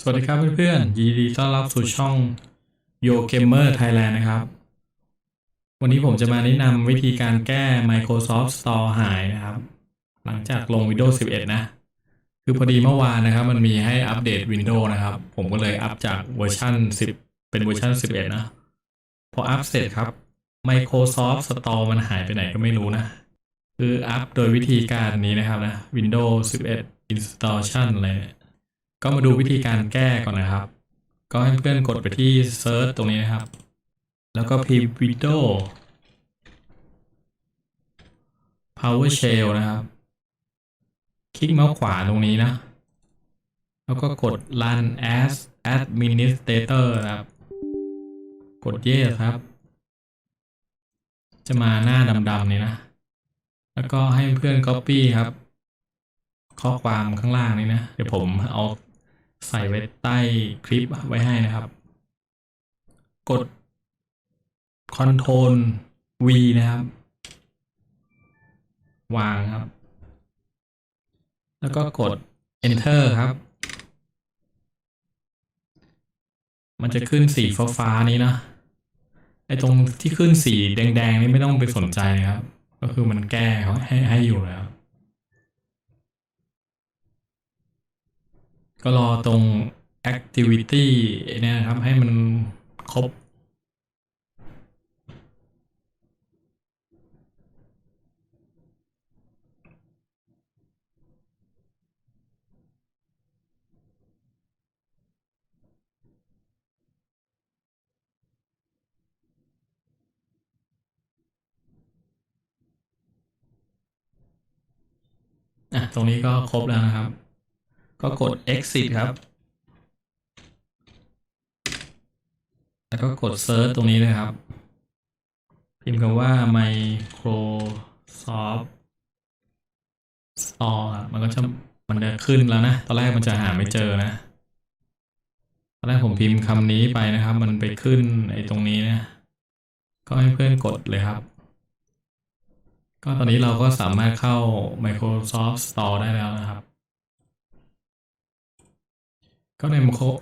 สวัสดีครับเพื่อนๆ ยินดีต้อนรับสู่ช่อง Yo Gamer Thailand นะครับ วันนี้ผมจะมาแนะนำวิธีการแก้ Microsoft Store หายนะครับ หลังจากลง Windows 11 นะ คือพอดีเมื่อวานนะครับ มันมีให้อัปเดต Windows นะครับ ผมก็เลยอัปจากเวอร์ชัน10 เป็นเวอร์ชัน11 นะ พออัปเสร็จครับ Microsoft Store มันหายไปไหนก็ไม่รู้นะ คืออัปโดยวิธีการนี้นะครับนะ Windows 11 Installation อะไรเนี่ย ก็มาดูวิธีการแก้ก่อนนะครับ ก็ให้เพื่อนกดไปที่ Search ตรงนี้นะครับ แล้วก็พิมพ์ Windows PowerShell นะครับ คลิกเมาส์ขวาตรงนี้นะ แล้วก็กด Run as Administrator นะครับ กด Yes ครับ จะมาหน้าดำๆนี่นะ แล้วก็ให้เพื่อน Copy ครับ ข้อความข้างล่างนี้นะ เดี๋ยวผมเอา ใส่ไว้ใต้คลิปไว้ให้นะครับ กด Ctrl V นะครับ วางครับ แล้วก็กด Enter ครับ มันจะขึ้นสีฟ้าๆนี้นะไอตรงที่ขึ้นสีแดงๆนี่ไม่ต้องไปสนใจนะครับ ก็คือมันแก้ให้ให้อยู่แล้ว ก็รอตรง activity เนี่ยนะครับ ให้มันครบ อะ ตรงนี้ก็ครบแล้วนะครับ ก็กด exit ครับ แล้วก็กด search ตรงนี้เลยครับ พิมพ์คำว่า Microsoft Store มันก็จะมันจะขึ้นแล้วนะ ตอนแรกมันจะหาไม่เจอนะ ตอนแรกผมพิมพ์คำนี้ไปนะครับ มันไปขึ้นไอ้ตรงนี้นะ ก็ให้เพื่อนกดเลยครับก็ตอนนี้เราก็สามารถเข้า Microsoft Store ได้แล้วนะครับ ก็ใน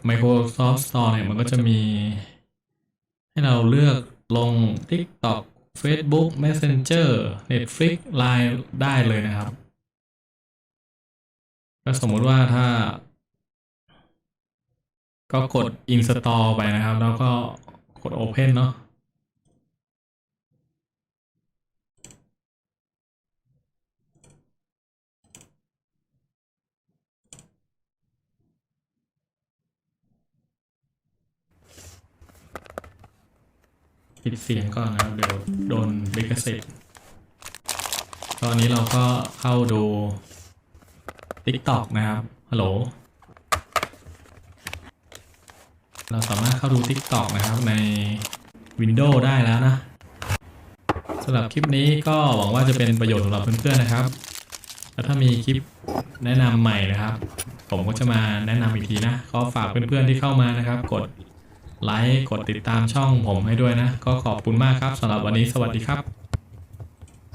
Microsoft Store เนี่ยมันก็จะมี ให้เราเลือกลง TikTok Facebook Messenger Netflix Line ได้เลยนะครับ ก็สมมุติว่าถ้า ก็กด Install ไปนะครับ แล้วก็กด Open เนาะ ปิดเสียงก่อนนะครับ เดี๋ยวโดนลิขสิทธิ์ตอนนี้เราก็เข้าดู TikTok นะครับ ฮัลโหล เราสามารถเข้าดู TikTok นะครับใน Windows ได้แล้วนะสำหรับคลิปนี้ก็หวังว่าจะเป็นประโยชน์สำหรับเพื่อนๆนะครับ แล้วถ้ามีคลิปแนะนำใหม่นะครับ ผมก็จะมาแนะนำอีกทีนะ ก็ฝากเพื่อนๆที่เข้ามานะครับ กด ไลค์กดติดตามช่องผมให้ด้วยนะ ก็ขอบคุณมากครับสำหรับวันนี้สวัสดีครับ